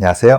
안녕하세요.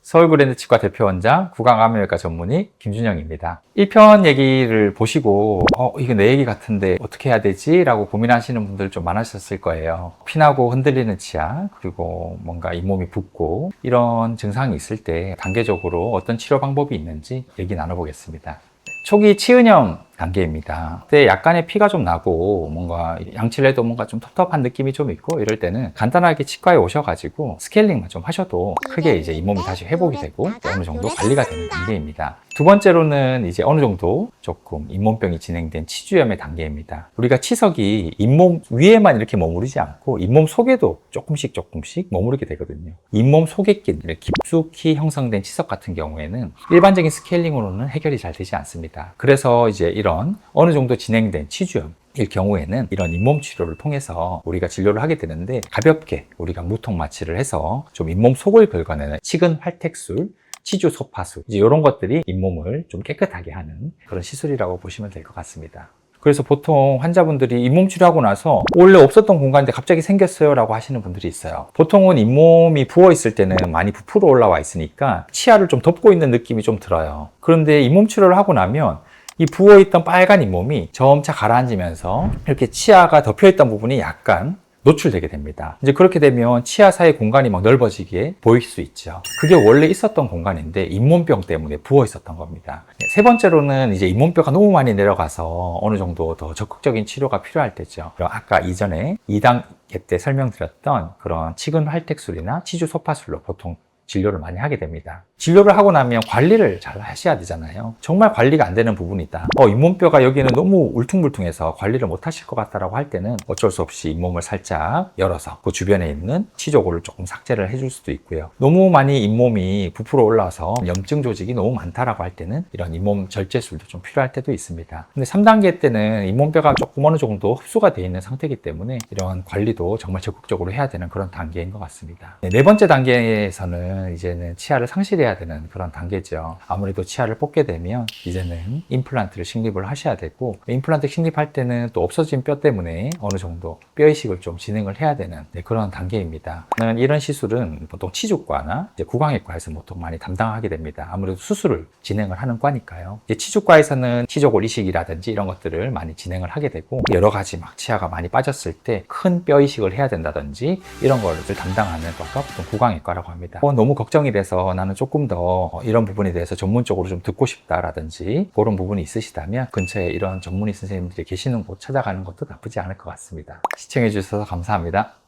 서울그랜드 치과 대표원장 구강암외과 전문의 김준영입니다. 1편 얘기를 보시고 어 이거 내 얘기 같은데 어떻게 해야 되지? 라고 고민하시는 분들 좀 많으셨을 거예요. 피나고 흔들리는 치아 그리고 뭔가 잇몸이 붓고 이런 증상이 있을 때 단계적으로 어떤 치료 방법이 있는지 얘기 나눠보겠습니다. 초기 치은형 단계입니다. 그때 약간의 피가 좀 나고 뭔가 양치를 해도 뭔가 좀 텁텁한 느낌이 좀 있고 이럴 때는 간단하게 치과에 오셔가지고 스케일링만 좀 하셔도 크게 이제 잇몸이 다시 회복이 되고 어느 정도 관리가 되는 단계입니다. 두 번째로는 이제 어느 정도 조금 잇몸병이 진행된 치주염의 단계입니다. 우리가 치석이 잇몸 위에만 이렇게 머무르지 않고 잇몸 속에도 조금씩 조금씩 머무르게 되거든요. 잇몸 속에 낀 깊숙이 형성된 치석 같은 경우에는 일반적인 스케일링으로는 해결이 잘 되지 않습니다. 그래서 이제 이런 어느 정도 진행된 치주염 일 경우에는 이런 잇몸 치료를 통해서 우리가 진료를 하게 되는데 가볍게 우리가 무통 마취를 해서 좀 잇몸 속을 긁어내는 치근 활택술 치주 소파수 이제 이런 것들이 잇몸을 좀 깨끗하게 하는 그런 시술이라고 보시면 될 것 같습니다. 그래서 보통 환자분들이 잇몸 치료하고 나서 원래 없었던 공간인데 갑자기 생겼어요 라고 하시는 분들이 있어요. 보통은 잇몸이 부어 있을 때는 많이 부풀어 올라와 있으니까 치아를 좀 덮고 있는 느낌이 좀 들어요. 그런데 잇몸 치료를 하고 나면 이 부어있던 빨간 잇몸이 점차 가라앉으면서 이렇게 치아가 덮여있던 부분이 약간 노출되게 됩니다. 이제 그렇게 되면 치아 사이 공간이 막 넓어지게 보일 수 있죠. 그게 원래 있었던 공간인데 잇몸병 때문에 부어 있었던 겁니다. 네, 세 번째로는 이제 잇몸뼈가 너무 많이 내려가서 어느 정도 더 적극적인 치료가 필요할 때죠. 아까 이전에 2단계 때 설명드렸던 그런 치근 활택술이나 치주 소파술로 보통 진료를 많이 하게 됩니다. 진료를 하고 나면 관리를 잘 하셔야 되잖아요. 정말 관리가 안 되는 부분이 있다. 어, 잇몸뼈가 여기는 너무 울퉁불퉁해서 관리를 못 하실 것 같다라고 할 때는 어쩔 수 없이 잇몸을 살짝 열어서 그 주변에 있는 치조골을 조금 삭제를 해줄 수도 있고요. 너무 많이 잇몸이 부풀어 올라와서 염증 조직이 너무 많다라고 할 때는 이런 잇몸 절제술도 좀 필요할 때도 있습니다. 근데 3단계 때는 잇몸뼈가 조금 어느 정도 흡수가 되어 있는 상태이기 때문에 이런 관리도 정말 적극적으로 해야 되는 그런 단계인 것 같습니다. 네, 네 번째 단계에서는 이제는 치아를 상실해야 되는 그런 단계죠. 아무래도 치아를 뽑게 되면 이제는 임플란트를 식립을 하셔야 되고 임플란트 식립할 때는 또 없어진 뼈 때문에 어느 정도 뼈 이식을 좀 진행을 해야 되는 네, 그런 단계입니다. 이런 시술은 보통 치주과나 구강외과에서 보통 많이 담당하게 됩니다. 아무래도 수술을 진행을 하는 과니까요. 치주과에서는 치조골 이식이라든지 이런 것들을 많이 진행을 하게 되고 여러 가지 막 치아가 많이 빠졌을 때 큰 뼈 이식을 해야 된다든지 이런 것을 담당하는 과가 보통 구강외과라고 합니다. 어, 너무 걱정이 돼서 나는 조금 더 이런 부분에 대해서 전문적으로 좀 듣고 싶다라든지 그런 부분이 있으시다면 근처에 이런 전문의 선생님들이 계시는 곳 찾아가는 것도 나쁘지 않을 것 같습니다. 시청해 주셔서 감사합니다.